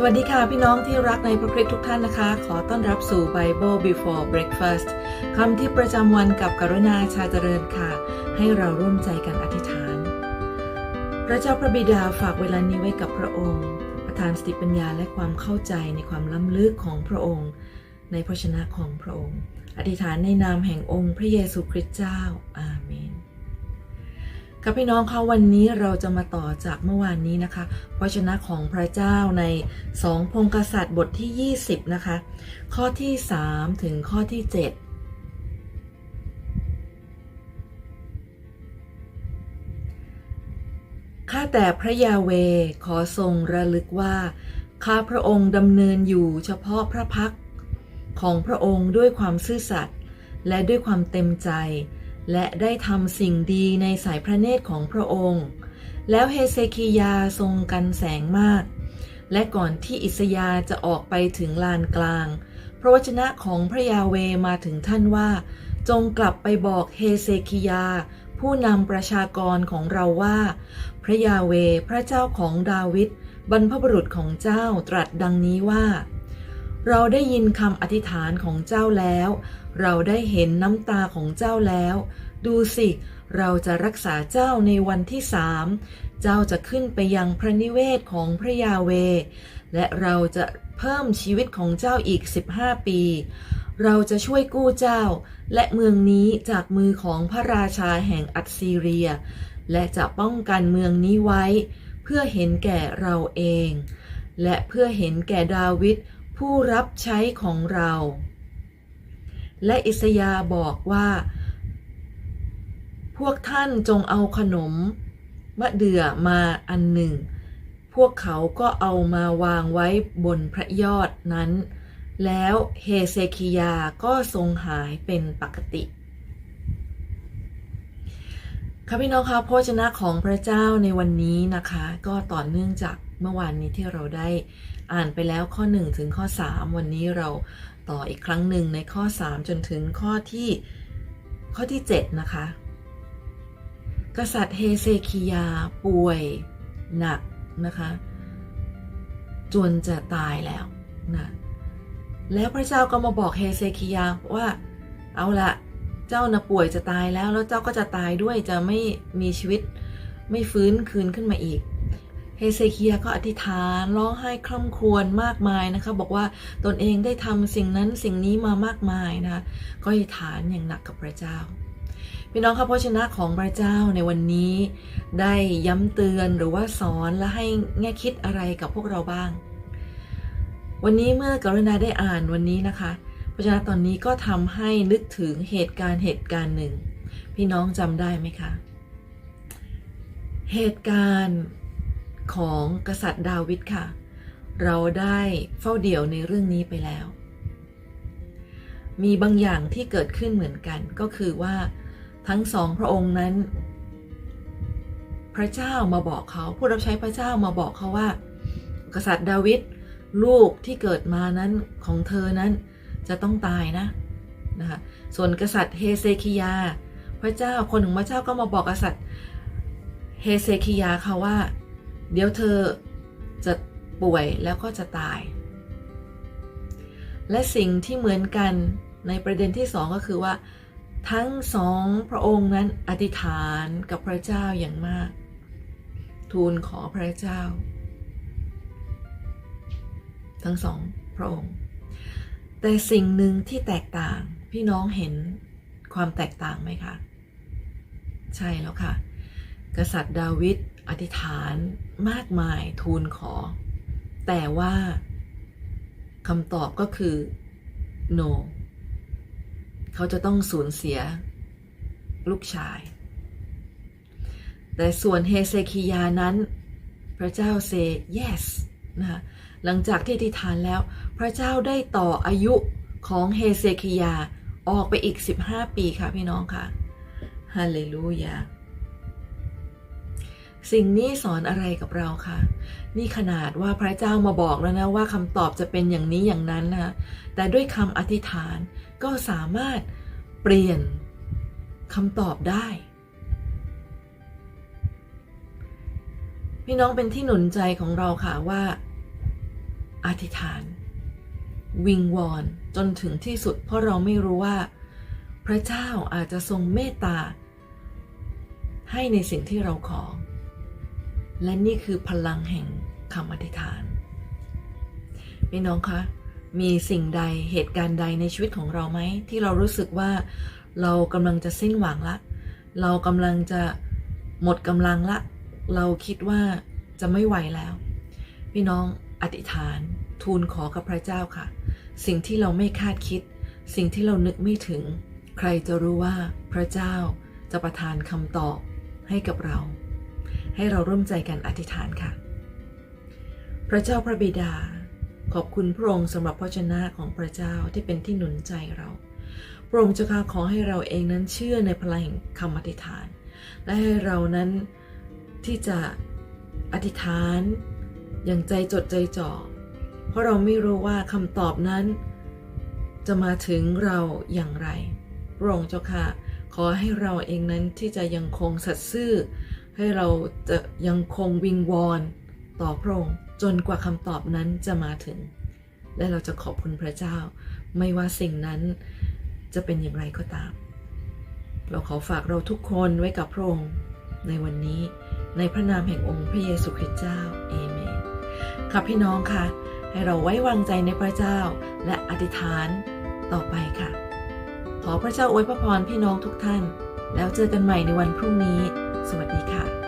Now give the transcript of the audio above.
สวัสดีค่ะพี่น้องที่รักในพระคริสต์ทุกท่านนะคะ ขอต้อนรับสู่ Bible Before Breakfast คำที่ประจำวันกับกรุณาชาเจริญค่ะ ให้เราร่วมใจกันอธิษฐาน พระเจ้าพระบิดาฝากเวลานี้ไว้กับพระองค์ ประทานสติปัญญาและความเข้าใจในความล้ำลึกของพระองค์ ในพระชนะของพระองค์ อธิษฐานในนามแห่งองค์พระเยซูคริสต์เจ้าอาเมน ค่ะพี่น้องคะวันนี้เราจะมาต่อจากเมื่อวานนี้นะคะพระชนะของพระเจ้าในสองพงกษัตริย์บทที่ 20 นะคะ ข้อที่ 3 ถึงข้อที่ 7 ข้าแต่พระยาเวขอทรงระลึกว่า ข้าพระองค์ดำเนินอยู่เฉพาะพระพักของพระองค์ด้วยความซื่อสัตย์และด้วยความเต็มใจ และได้ทำสิ่งดีในสายพระเนตรของพระองค์ แล้วเฮเซคิยาทรงกันแสงมาก และก่อนที่อิสยาจะออกไปถึงลานกลาง พระวจนะของพระยาเวมาถึงท่านว่า จงกลับไปบอกเฮเซคิยา ผู้นำประชากรของเราว่า พระยาเวพระเจ้าของดาวิดบรรพบุรุษของเจ้าตรัสดังนี้ว่า เราได้ยินคำอธิษฐานของเจ้าแล้ว เราได้เห็นน้ำตาของเจ้าแล้ว ดูสิ เราจะรักษาเจ้าในวันที่สาม เจ้าจะขึ้นไปยังพระนิเวศของพระยาเว และเราจะเพิ่มชีวิตของเจ้าอีก 15 ปี เราจะช่วยกู้เจ้า และเมืองนี้จากมือของพระราชาแห่งอัสซีเรีย และจะป้องกันเมืองนี้ไว้ เพื่อเห็นแก่เราเอง และเพื่อเห็นแก่ดาวิดผู้รับใช้ของเรา และอิสยาบอกว่า พวกท่านจงเอาขนมมะเดื่อมาอันหนึ่ง พวกเขาก็เอามาวางไว้บนพระยอดนั้น แล้วเฮเซคิยาก็ทรงหายเป็นปกติค่ะพี่น้องคะพระวจนะของพระเจ้าในวันนี้นะคะ ก็ต่อเนื่องจากเมื่อวานนี้ที่เราได้อ่านไปแล้วข้อ 1 ถึงข้อ 3 วันนี้เราต่ออีกครั้งหนึ่งในข้อ 3 จนถึงข้อที่ข้อที่ 7 นะคะ กษัตริย์เฮเซคิยาป่วยหนักนะคะ จนจะตายแล้วนะแล้วพระเจ้าก็มาบอกเฮเซคิยาว่าเอาละเจ้านะป่วยจะตายแล้ว แล้วเจ้าก็จะตายด้วยจะไม่มีชีวิตไม่ฟื้นคืนขึ้นมาอีกเฮเซคิยาก็อธิษฐานร้องไห้คร่ำครวญมากมายนะคะ บอกว่าตนเองได้ทำสิ่งนั้นสิ่งนี้มามากมายนะคะก็อธิษฐานอย่างหนักกับพระเจ้า พี่น้องครับพระชนะของพระเจ้าในวันนี้ ได้ย้ำเตือนหรือว่าสอนและให้แง่คิดอะไรกับพวกเราบ้าง วันนี้เมื่อกรุณาได้อ่านวันนี้นะคะพระชนะตอนนี้ก็ทำให้นึกถึงเหตุการณ์เหตุการณ์หนึ่ง พี่น้องจำได้ไหมคะ เหตุการณ์ของกษัตริย์ดาวิดค่ะ เราได้เฝ้าเดี่ยวในเรื่องนี้ไปแล้ว มีบางอย่างที่เกิดขึ้นเหมือนกันก็คือว่า ทั้งสองพระองค์นั้น พระเจ้ามาบอกเขาผู้รับใช้พระเจ้ามาบอกเขาว่า กษัตริย์ดาวิดลูกที่เกิดมานั้นของเธอนั้นจะต้องตายนะนะคะส่วนกษัตริย์เฮเซคิยา พระเจ้าคนของพระเจ้าก็มาบอกกษัตริย์เฮเซคิยาค่ะว่า เดี๋ยวเธอจะป่วยแล้วก็จะตาย และสิ่งที่เหมือนกันในประเด็นที่สองก็คือว่า ทั้งสองพระองค์นั้นอธิษฐานกับพระเจ้าอย่างมาก ทูลขอพระเจ้า ทั้งสองพระองค์ แต่สิ่งหนึ่งที่แตกต่างพี่น้องเห็นความแตกต่างไหมคะ ใช่แล้วค่ะ กษัตริย์ดาวิดอธิษฐานมากมายทูลขอ แต่ว่าคำตอบก็คือ no เขาจะต้องสูญเสียลูกชาย แต่ส่วนเฮเซคิยานั้น พระเจ้าเซ yes นะคะหลังจากที่อธิษฐานแล้ว พระเจ้าได้ต่ออายุของเฮเซคิยาออกไปอีก 15 ปีค่ะพี่น้องค่ะ ฮาเลลูยา สิ่งนี้สอนอะไรกับเราคะนี่ขนาดว่าพระเจ้ามาบอกแล้วนะว่าคำตอบจะเป็นอย่างนี้อย่างนั้นนะแต่ด้วยคำอธิษฐานก็สามารถเปลี่ยนคำตอบได้ พี่น้องเป็นที่หนุนใจของเราค่ะว่า อธิษฐาน วิงวอนจนถึงที่สุด เพราะเราไม่รู้ว่า พระเจ้าอาจจะทรงเมตตาให้ในสิ่งที่เราขอ และนี่คือพลังแห่งคำอธิษฐานพี่น้องคะ มีสิ่งใดเหตุการณ์ใดในชีวิตของเราไหม ที่เรารู้สึกว่าเรากำลังจะสิ้นหวังละ เรากำลังจะหมดกำลังละ เราคิดว่าจะไม่ไหวแล้ว พี่น้องอธิษฐานทูลขอกับพระเจ้าค่ะ สิ่งที่เราไม่คาดคิด สิ่งที่เรานึกไม่ถึง ใครจะรู้ว่าพระเจ้าจะประทานคำตอบให้กับเรา ให้เราร่วมใจกันอธิษฐานค่ะ พระเจ้าพระบิดา ขอบคุณพระองค์สำหรับพระชนะของพระเจ้าที่เป็นที่หนุนใจเราพระองค์เจ้าข้าขอให้เราเองนั้นเชื่อในพลังแห่งคำอธิษฐาน และให้เรานั้นที่จะอธิษฐานอย่างใจจดใจจ่อ เพราะเราไม่รู้ว่าคำตอบนั้น จะมาถึงเราอย่างไรพระองค์เจ้าค่ะขอให้เราเองนั้นที่จะยังคงสัตย์ซื่อ ให้เราจะยังคงวิงวอนต่อพระองค์จนกว่าคำตอบนั้นจะมาถึง และเราจะขอบคุณพระเจ้า ไม่ว่าสิ่งนั้นจะเป็นอย่างไรก็ตาม เราขอฝากเราทุกคนไว้กับพระองค์ในวันนี้ในพระนามแห่งองค์พระเยซูคริสต์เจ้าเอเมนค่ะพี่น้องค่ะ ให้เราไว้วางใจในพระเจ้าและอธิษฐานต่อไปค่ะ ขอพระเจ้าอวยพระพรพี่น้องทุกท่าน แล้วเจอกันใหม่ในวันพรุ่งนี้ สวัสดีค่ะ